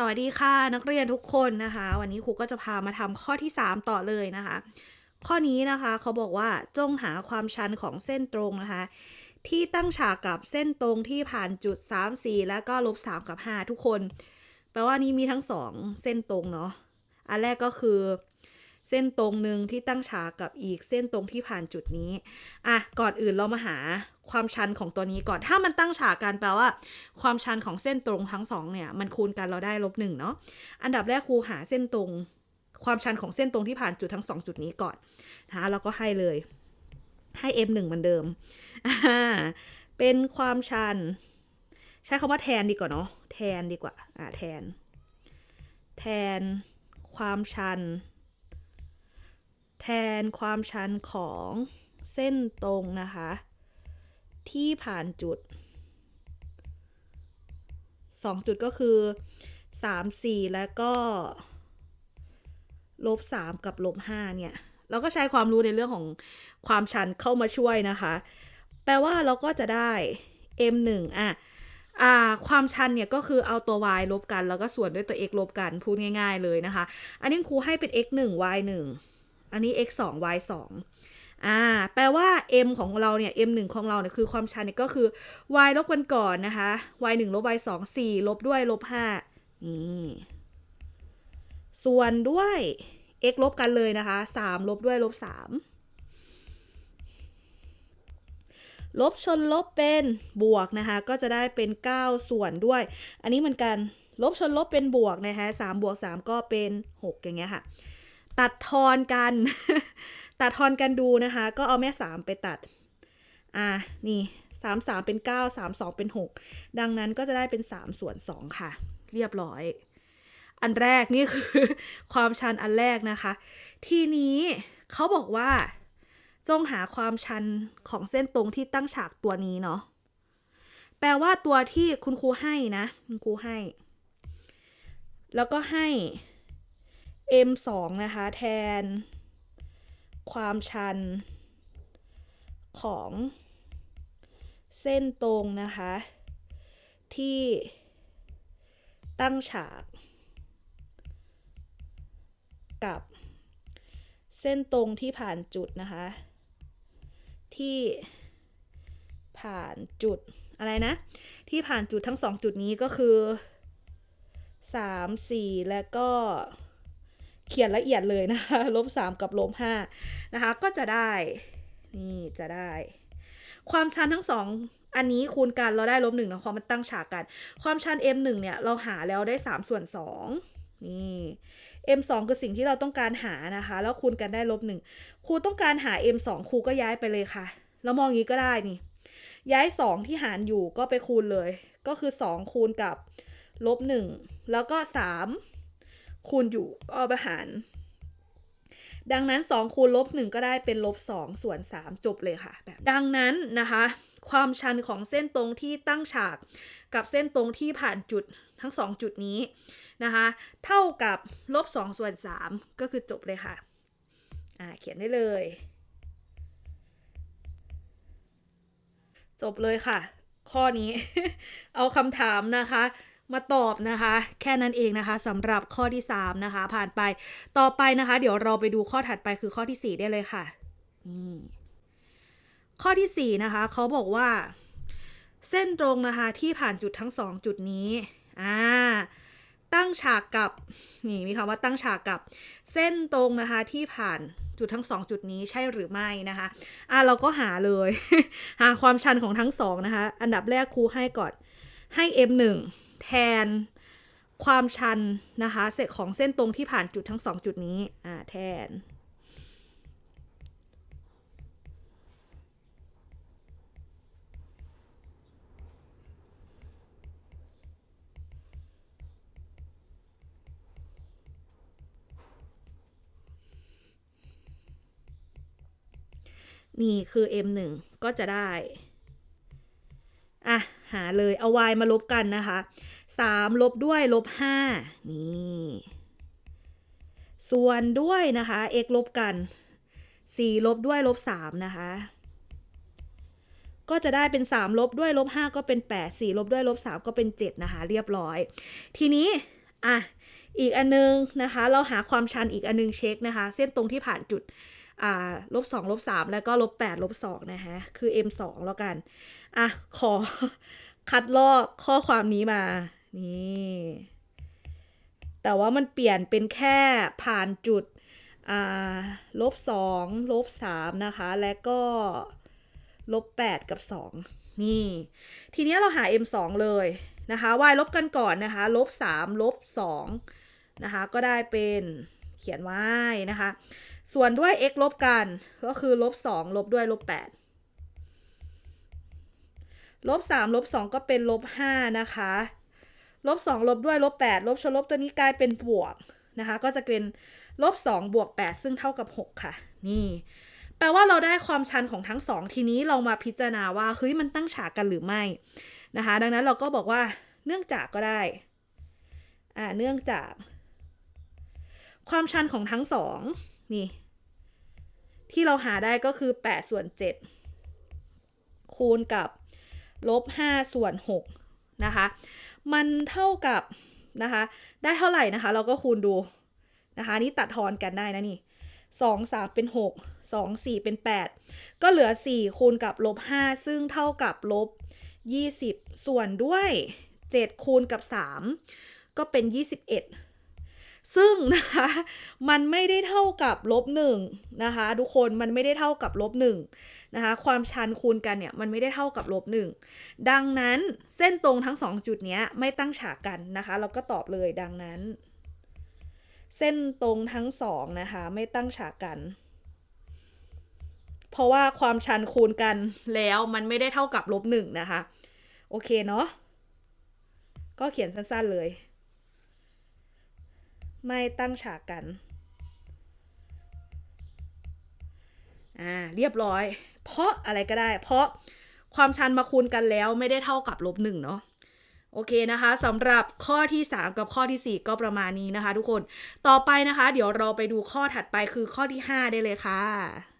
สวัสดีค่ะนักเรียนทุกคนนะคะ วันนี้ครูก็จะพามาทำข้อที่ 3 ต่อเลยนะคะ ข้อนี้นะคะเขาบอกว่าจงหาความชันของเส้นตรงนะคะ ที่ตั้งฉากกับเส้นตรงที่ผ่านจุด 3 4 แล้วก็ลบ3กับ 5 ทุกคน แปลว่านี้มีทั้ง 2 เส้นตรงเนาะอันแรกก็คือ เส้นตรงหนึ่งที่ตั้งฉากกับอีกเส้นตรงที่ผ่านจุดนี้ อะ ก่อนอื่นเรามาหาความชันของตัวนี้ก่อน ถ้ามันตั้งฉากกันแปลว่า ความชันของเส้นตรงทั้งสองเนี่ย มันคูณกันเราได้ลบหนึ่งเนาะ อันดับแรกครูหาเส้นตรง ความชันของเส้นตรงที่ผ่านจุดทั้งสองจุดนี้ก่อนนะแล้วก็ให้เลย ให้ m 1เหมือนเดิมอ่าเป็นความชัน ใช้คำว่าแทนดีกว่าเนาะ แทนดีกว่า อ่าแทน แทนความชัน แทนความชันของเส้นตรงนะคะ ที่ผ่านจุดสองจุดก็คือสามสี่แล้วก็ลบสามกับลบห้าเนี่ย เราก็ใช้ความรู้ในเรื่องของความชันเข้ามาช่วยนะคะ แปลว่าเราก็จะได้ m 1อะอ่าความชันเนี่ยก็คือเอาตัว y ลบกัน แล้วก็ส่วนด้วยตัว x ลบกันพูดง่าย ๆเลยนะคะ อันนี้ครูให้เป็น x 1 y 1 อันนี้ x 2 y 2อ่า แปลว่า m ของเราเนี่ย m 1ของเราเนี่ยคือความชันเนี่ยก็คือ y ลบกันก่อนนะคะ y 1ลบ y 2 4 ลบด้วยลบ5นี่ส่วนด้วย x ลบกันเลยนะคะ 3 ลบด้วยลบ 3 ลบชนลบเป็นบวกนะคะ ก็จะได้เป็น 9 ส่วนด้วย อันนี้เหมือนกัน ลบชนลบเป็นบวกนะคะ3บวก 3 ก็เป็น 6 อย่างเงี้ยค่ะ ตัดทอนกัน ตัดทอนกันดูนะคะ ก็เอาแม่3ไปตัด อ่า นี่3 3เป็น9 3 2เป็น6ดังนั้นก็จะได้เป็น3ส่วน2ค่ะ เรียบร้อย อันแรกนี่คือความชันอันแรกนะคะ ทีนี้เขาบอกว่า จงหาความชันของเส้นตรงที่ตั้งฉากตัวนี้เนาะ แปลว่าตัวที่คุณครูให้นะ คุณครูให้ แล้วก็ให้ m 2 นะคะ แทน ความชัน ของ เส้นตรงนะคะ ที่ตั้งฉาก กับเส้นตรงที่ผ่านจุดนะคะ ที่ผ่านจุดอะไรนะ ที่ผ่านจุดทั้งสองจุดนี้ก็คือสามสี่แล้วก็ เขียนละเอียดเลยนะคะลบสามกับลบห้านะคะ ก็จะได้ นี่จะได้ ความชันทั้งสองอันนี้คูณกันเราได้ลบหนึ่งนะเพราะมันตั้งฉากกัน ความชัน m 1 เนี่ยเราหาแล้วได้ 3 ส่วน 2 นี่ m 2 คือสิ่งที่เราต้องการหานะคะ แล้วคูณกันได้ลบหนึ่งครูต้องการหา m 2 ครูก็ย้ายไปเลยค่ะแล้วมองอย่างนี้ก็ได้นี่ ย้าย 2 ที่หารอยู่ก็ไปคูณเลย ก็คือ 2 คูณกับลบ1แล้วก็ 3 คูณอยู่ก็เอาไปหาร ดังนั้น 2 คูณลบ1ก็ได้เป็นลบ2ส่วน 3 จบเลยค่ะแบบดังนั้นนะคะ ความชันของเส้นตรงที่ตั้งฉากกับเส้นตรงที่ผ่านจุดทั้ง 2 จุดนี้นะคะ เท่ากับลบ2ส่วน 3 ก็คือจบเลยค่ะอ่าเขียนได้เลย จบเลยค่ะ ข้อนี้ เอาคำถามนะคะ มาตอบนะคะ แค่นั้นเองนะคะสำหรับข้อที่ 3 นะคะ ผ่านไปต่อไปนะคะ เดี๋ยวเราไปดูข้อถัดไปคือข้อที่ 4 ได้เลยค่ะนี่ข้อที่ 4 นะคะเขาบอกว่า เส้นตรงนะคะที่ผ่านจุดทั้ง 2 จุดนี้อ่าตั้งฉากกับนี่มีคำว่าตั้งฉากกับเส้นตรงนะคะที่ผ่านจุดทั้ง 2 จุดนี้ใช่หรือไม่นะคะอ่าเราก็หาเลย หาความชันของทั้งสองนะคะอันดับแรกครูให้ก่อนให้ m 1 แทนความชันนะคะเศษของเส้นตรงที่ผ่านจุดทั้ง 2 จุดนี้อ่าแทน นี่คือ m 1ก็จะได้ หาเลยเอา y มาลบกันนะคะ 3 ลบด้วยลบ5นี่ส่วนด้วยนะคะ x ลบกัน 4 ลบด้วยลบ3นะคะ ก็จะได้เป็น 3 ลบด้วยลบ5ก็เป็น 8 4 ลบด้วยลบ3ก็เป็น 7 นะคะ เรียบร้อย ทีนี้ อะ อีกอันนึงนะคะ เราหาความชันอีกอันนึงเช็คนะคะ เส้นตรงที่ผ่านจุด อ่าลบสองลบสามแล้วก็ลบแปดลบสองนะคะคือ m สองแล้วกัน อะ ขอคัดลอกข้อความนี้มา นี่ แต่ว่ามันเปลี่ยนเป็นแค่ผ่านจุดอ่าลบสองลบสามนะคะ และก็ลบแปดกับสองนี่ ทีนี้เราหา m สองเลยนะคะ y ลบกันก่อนนะคะ ลบสามลบสองนะคะ ก็ได้เป็น เขียน y นะคะ ส่วนด้วย x ลบกันก็คือลบสองลบด้วยลบแปดลบสามลบสองก็เป็นลบห้านะคะลบสองลบด้วยลบแปดลบชนลบตัวนี้กลายเป็นบวกนะคะ ก็จะเป็นลบสองบวกแปดซึ่งเท่ากับหกค่ะ นี่ แปลว่าเราได้ความชันของทั้งสองทีนี้เรามาพิจารณาว่าเฮ้ยมันตั้งฉากกันหรือไม่นะคะ ดังนั้นเราก็บอกว่าเนื่องจากก็ได้ อ่าเนื่องจาก ความชันของทั้งสองนี่ ที่เราหาได้ก็คือ8ส่วน7คูณกับลบ5ส่วน6นะคะ มันเท่ากับนะคะ ได้เท่าไหร่นะคะ เราก็คูณดูนะคะ นี่ตัดทอนกันได้นะนี่สองสามเป็นหกสองสี่เป็นแปดก็เหลือสี่คูณกับลบห้าซึ่งเท่ากับลบยี่สิบส่วนด้วยเจ็ดคูณกับสามก็เป็นยี่สิบเอ็ด ซึ่งนะคะมันไม่ได้เท่ากับลบหนึ่งนะคะทุกคนมันไม่ได้เท่ากับลบหนึ่งนะคะความชันคูณกันเนี่ยมันไม่ได้เท่ากับลบหนึ่งดังนั้นเส้นตรงทั้งสองจุดเนี้ยไม่ตั้งฉากกันนะคะเราก็ตอบเลยดังนั้น เส้นตรงทั้งสองนะคะไม่ตั้งฉากกัน เพราะว่าความชันคูณกันแล้วมันไม่ได้เท่ากับลบหนึ่งนะคะโอเคเนาะก็เขียนสั้นๆเลย ไม่ตั้งฉากกัน อ่า เรียบร้อย เพราะอะไรก็ได้ เพราะความชันมาคูณกันแล้วไม่ได้เท่ากับลบหนึ่งเนาะโอเคนะคะสำหรับข้อที่ 3 กับข้อที่ 4 ก็ประมาณนี้นะคะ ทุกคนต่อไปนะคะ เดี๋ยวเราไปดูข้อถัดไปคือข้อที่ 5 ได้เลยค่ะ